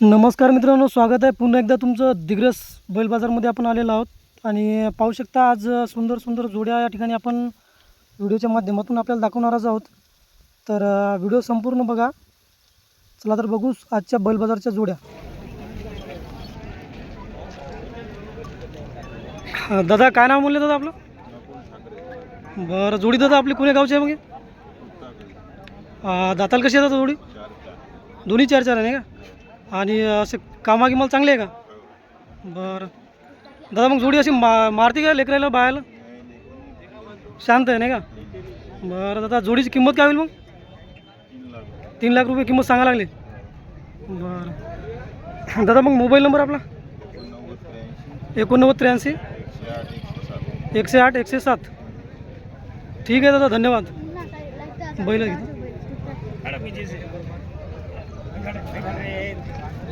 नमस्कार मित्रांनो स्वागत आहे. पुन्हा एकदा तुमचं दिग्रस बैल बाजारमध्ये आपण आलेलो आहोत. आणि पाहू शकता आज सुंदर सुंदर जोड्या या ठिकाणी आपण व्हिडिओच्या माध्यमातून आपल्याला दाखवणारच आहोत. तर व्हिडिओ संपूर्ण बघा. चला तर बघू आजच्या बैल बाजारच्या जोड्या. दादा काय नाव म्हणले दादा आपलं? बरं जोडी दादा आपली कोण्या गावची आहे मग दाताल कशी आहे दादा जोडी? दोन्ही चार चार आहे नाही का? आणि असे कामा गिमाला चांगले आहे का? बरं. दादा मग जोडी अशी मा मारते का लेकरायला बायाला शांत आहे नाही का? बरं दादा जोडीची किंमत काय होईल मग? तीन लाख रुपये किंमत सांगा लागली. बरं. दादा मग मोबाईल नंबर आपला? एकोणनव्वद त्र्याऐंशी. एकशे आठ एकशे सात. ठीक आहे दादा धन्यवाद. बैल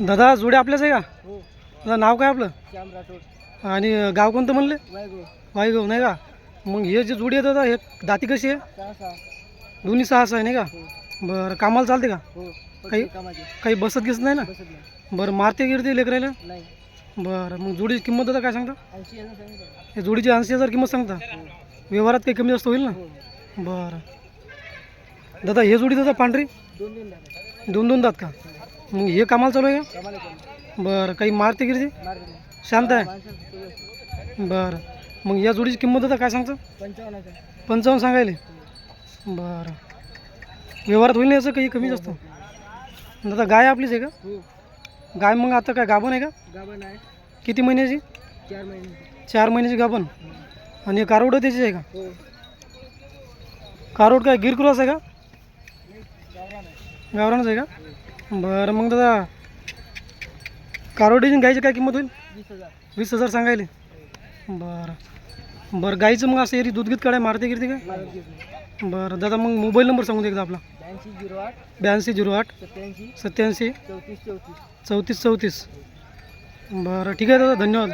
दादा जोडी आपल्याच आहे का? दादा नाव काय आपलं? श्याम राठोड. आणि गाव कोणतं म्हणले? वायगो वाईगाव नाही का? मग हे जे जोडी आहे दादा हे दाती कशी आहे? सहा सहा. दोन्ही सहा सहा आहे नाही का? हो. बरं कामाला चालते का? हो काही कामाचे. काही बसत घेत नाही ना? बसत नाही. बरं मारते गिरते लेकरायला? नाही. बरं मग जोडीची किंमत दादा काय सांगता? ऐंशी यांना सांगितलं. हे जोडीची ऐंशी हजार किंमत सांगता? व्यवहारात काही कमी जास्त होईल ना? हो. बरं. दादा हे जोडी दादा पांढरी? दोन दोन द्या दोन दोन दात का? मग हे कामाला चालू आहे का? बरं काही मारते गिरते? नाही शांत आहे? बरं. मग या जोडीची किंमत दादा काय सांगतं? पंचावन्न सांगायले. बरं. व्यवहारात होईल ना याचं? काही कमी जास्त दादा गाय आपलीच आहे का? हो. गाय मग आता काय गाभण आहे का? किती महिन्याची? चार महिने चार महिन्याची गाभण. आणि कारोड त्याची आहे का? हो. कारोड काय गिर क्रॉस आहे का? गावरानच आहे का? बरं मग दादा कारोडीची गायची काय किंमत होईल? वीस हजार. वीस हजार सांगायले. बरं. बरं गाईचं मग असं एरी दूध गीत काढाय मारते गिरते काय बरं दादा मग मोबाईल नंबर सांगू दे एकदा आपला. ब्याऐंशी झिरो आठ. ब्याऐंशी झिरो आठ. सत्याऐंशी. सत्याऐंशी. चौतीस चौतीस. चौतीस चौतीस. बरं ठीक आहे दादा धन्यवाद.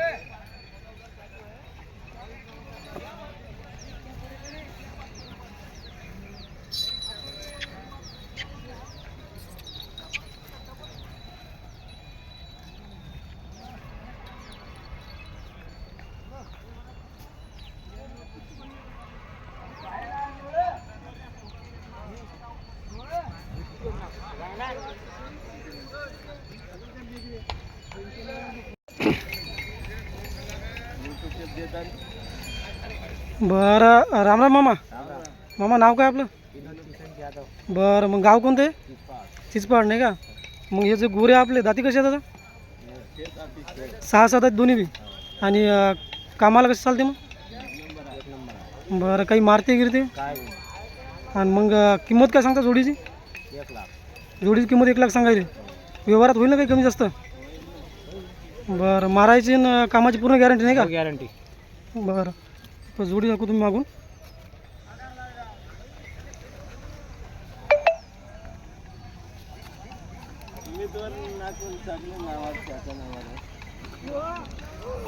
बरं रामराम मामा. मामा नाव काय आपलं? बरं मग गाव कोणतं आहे? चिचपाड नाही का? मग हे जे गोरे आपले दाती कसे आहेत दादा सहा सात आहेत दोन्ही बी. आणि कामाला कसे चालते मग? बरं काही मारते गिरते? आणि मग किंमत काय सांगता जोडीची? एक लाख जोडीची किंमत एक लाख सांगायची. व्यवहारात होईल ना काही कमी जास्त? बरं मारायची न कामाची पूर्ण गॅरंटी नाही का? गॅरंटी बरं. तर जोडी दाखवू तुम्ही मागून.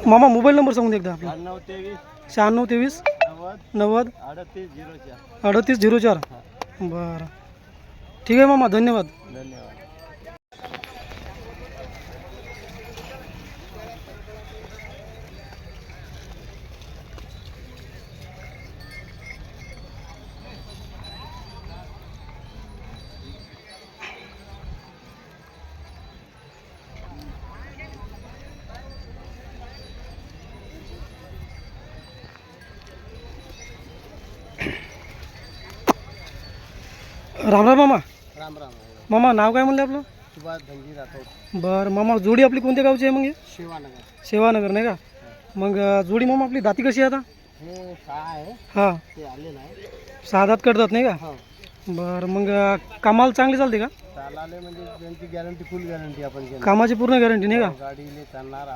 मामा मोबाईल नंबर सांगून दे एकदा आपला. नऊ तेवीस. शहाण्णव तेवीस. नव्वद. नव्वद. अडतीस झिरो चार. अडतीस झिरो चार. बरं. ठीक आहे मामा धन्यवाद. धन्यवाद. राम राम मामा. राम राम मामा नाव काय म्हणलं आपलं? सुभाष धनजी राठोड. बरं मामा जोडी आपली कोणत्या गावची आहे मग हे? शिवानगर. सेवानगर नाही का? मग अं, जोडी मामा आपली दाती कशी आहे आता? हे सहा आहे. हां. ते आलेलं आहे सहा दात करतात नाही का? हो. बरं मग अं, कामाला चांगली चालते का? चालाले म्हणजे त्यांची गॅरंटी फुल गॅरंटी आपण घेणार कामाची पूर्ण गॅरंटी नाही का? गाडीले चालणार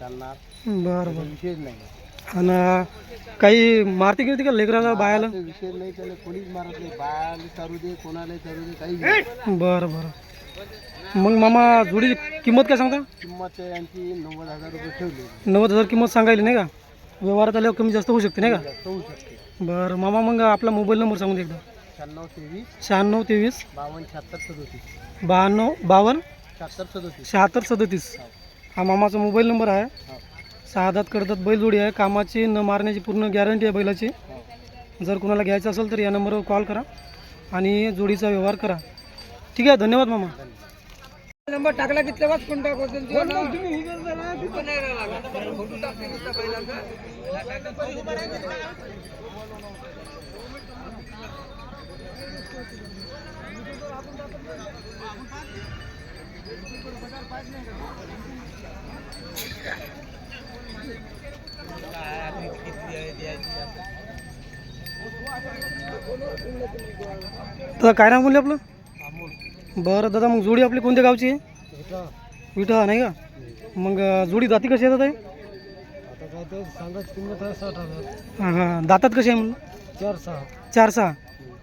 चालणार. बरं बरं. विषयच नाही. आणि काही मारती गिरती का लेकराला बायाला? ते विषय नाही त्याला कोणीच मारत नाही. बायाला चालू दे कोणाला चालू दे काही नाही. बरं बरं. मग मामा जोडी किंमत काय सांगता? किंमत आहे नव्वद हजार रुपये ठेवली. नव्वद हजार किंमत सांगायली नाही का? व्यवहारात आल्यावर कमी जास्त होऊ शकते नाही का? जास्त होऊ शकते. बरं मामा मग आपला मोबाईल नंबर सांगून दे एकदा. शहाण्णव तेवीस शहाण्णव तेवीस बावन्न शहात्तर सदोतीस. शहाण्णव बावन्न शहात्तर सदोतीस. शहात्तर सदतीस. हा मामाचा मोबाईल नंबर आहे. हो. सहादात करतात. बैलजोडी आहे. कामाची न मारण्याची पूर्ण गॅरंटी आहे बैलाची. जर कुणाला घ्यायचं असेल तर या नंबरवर कॉल करा आणि जोडीचा व्यवहार करा. ठीक आहे. धन्यवाद मामा. नंबर टाकला की तेव्हाच कॉन्टॅक्ट होतील दादा काय नाव बोलले आपलं? बरं दादा मग जोडी आपली कोणत्या गावची आहे? विठा नाही का? मग जोडी दाती कशी येतात आहे हां हां. दातात कशी आहे म्हणलं? चार सहा. चार सहा.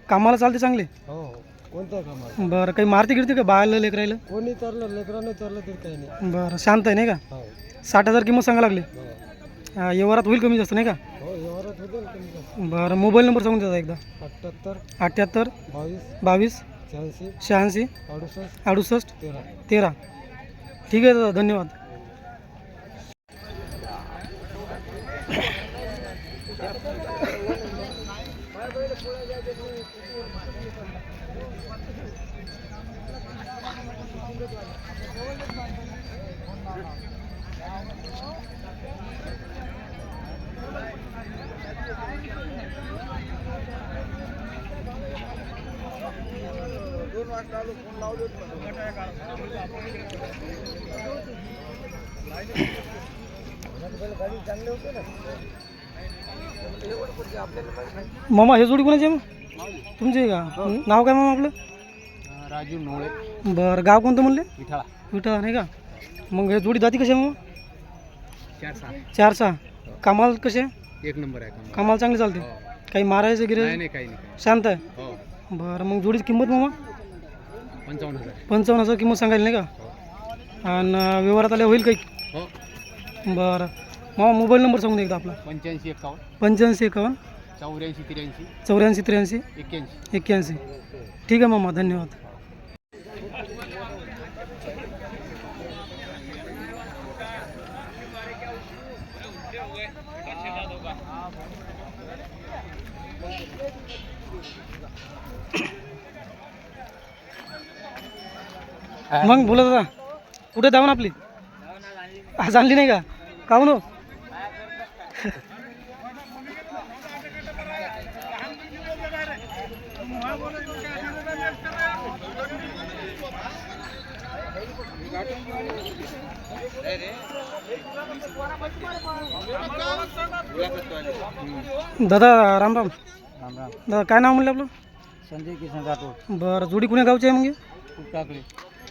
कामाला चालते चांगले? हो हो. कोणत्या कामात बरं काही मारती गिरते का बाळाला लेकरायला? कोणी चाललं लेकराने चाललं तरी काही नाही. बरं शांत आहे नाही का? हो. साठ हजार किंमत सांगा लागली. हो. व्यवहारात होईल कमी जास्त नाही का? हो व्यवहारात होते ना कमी बरं मोबाईल नंबर सांगून द्या एकदा. अठ्ठ्याहत्तर अठ्ठ्याहत्तर बावीस बावीस शहाऐंशी शहाऐंशी अडुसष्ट अडुसष्ट तेरा. तेरा. ठीक आहे दादा धन्यवाद. मामा हे जोडी कोणाची आहे मग? तुमची का? नाव काय मामा आपलं? राजू नोळे बरं गाव कोणतं म्हणले? विठाळा विठा नाही का? मग हे जोडी दाती कशी आहे मग चार सहा. चार सहा. कामाला कसे एक नंबर आहे कामाला. चांगली चालते. काही मारायचं गिरे नाही काही नाही. शांत आहे? हो. बरं मग जोडीची किंमत मामा? पंचावन्न हजार. पंचावन्न हजार किंमत सांगायला नाही का? आणि व्यवहारात आल्या होईल काही? हो. बरं. मामा मोबाईल नंबर सांगून दे एकदा आपला. पंच्याऐंशी एकावन्न. पंच्याऐंशी एकावन्न. चौऱ्याऐंशी त्र्याऐंशी. चौऱ्याऐंशी त्र्याऐंशी. एक्क्याऐंशी. एक्क्याऐंशी. ठीक आहे मामा धन्यवाद. मग बोला दादा कुठे धावून आपली? आज आणली नाही का? काहून हो? दादा राम राम. राम राम. दादा काय नाव म्हणलं आपलं? संजय किसन राठोड. बरं जोडी कुण्या गावची आहे मग टाकले?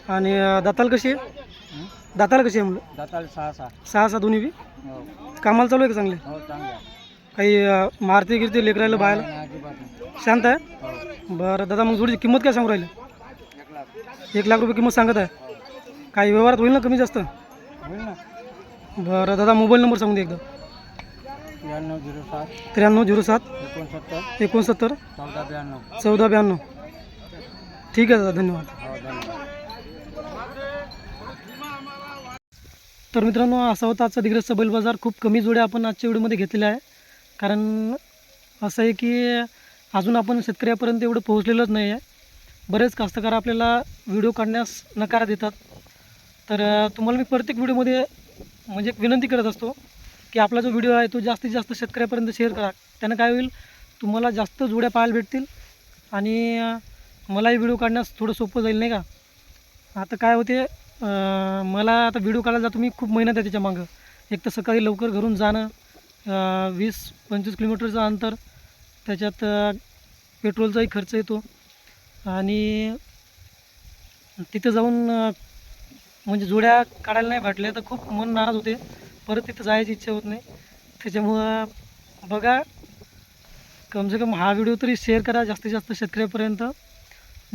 आणि दाताल कशी आहे? दाताल कशी आहे म्हणलं दाताले सहा सहा सहा सहा दोन्ही बी? हो. कामाला चालू आहे का चांगले? हो चांगले काही अं, मारती गिरती लेकरायला बाहेर अजिबात नाही. शांत आहे? हो. बरं दादा मग जोडीची किंमत काय सांगू राहिली? एक लाख. एक लाख रुपये किंमत सांगत आहे. काही व्यवहारात होईल ना कमी जास्त? होईल ना. बरं दादा मोबाईल नंबर सांगून दे एकदा. त्र्याण्णव झिरो सात. त्र्याण्णव झिरो सात. एकोणसत्तर. एकोणसत्तर. चौदा ब्याण्णव. चौदा ब्याण्णव. ठीक आहे दादा धन्यवाद. हो धन्यवाद. तर मित्रांनो असा होता आजचा दिग्रजचा सबैल बाजार. खूप कमी जोड्या आपण आजच्या व्हिडिओमध्ये घेतलेल्या आहे. कारण असं आहे की अजून आपण शेतकऱ्यापर्यंत एवढं पोहोचलेलंच नाही आहे. बरेच कास्तकार आपल्याला व्हिडिओ काढण्यास नकार देतात. तर तुम्हाला मी प्रत्येक व्हिडिओमध्ये म्हणजे एक विनंती करत असतो की आपला जो व्हिडिओ आहे तो जास्तीत जास्त शेतकऱ्यापर्यंत शेअर करा. त्यानं काय होईल तुम्हाला जास्त जोड्या पाहायला भेटतील आणि मलाही व्हिडिओ काढण्यास थोडं सोपं जाईल नाही का? आता काय होते मला आता व्हिडिओ काढायला जातो मी खूप मेहनत आहे त्याच्या मागं. एक तर सकाळी लवकर घरून जाणं वीस पंचवीस किलोमीटरचं अंतर त्याच्यात पेट्रोलचाही खर्च येतो. आणि तिथं जाऊन म्हणजे जोड्या काढायला नाही भेटल्या तर खूप मन नाराज होते. परत तिथं जायची इच्छा होत नाही. त्याच्यामुळं बघा कमसे कम हा व्हिडिओ तरी शेअर करा जास्तीत जास्त शेतकऱ्यापर्यंत.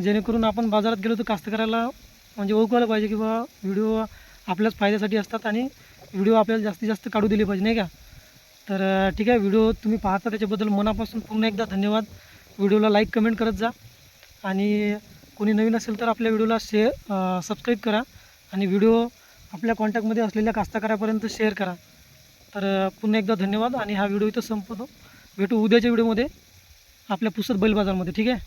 जेणेकरून आपण बाजारात गेलो तर कास्तकाराला म्हणजे ओळखवायला पाहिजे की बाबा व्हिडिओ आपल्याच फायद्यासाठी असतात आणि व्हिडिओ आपल्याला जास्तीत जास्त काढू दिले पाहिजे नाही का? तर ठीक आहे व्हिडिओ तुम्ही पाहता त्याच्याबद्दल मनापासून पुन्हा एकदा धन्यवाद. व्हिडिओला लाईक कमेंट करत जा. आणि कोणी नवीन असेल तर आपल्या व्हिडिओला शेअर सबस्क्राईब करा. आणि व्हिडिओ आपल्या कॉन्टॅक्टमध्ये असलेल्या कास्तकारापर्यंत शेअर करा. तर पुन्हा एकदा धन्यवाद. आणि हा व्हिडिओ इथं संपवतो. भेटू उद्याच्या व्हिडिओमध्ये आपल्या पुसत बैल बाजारमध्ये ठीक आहे?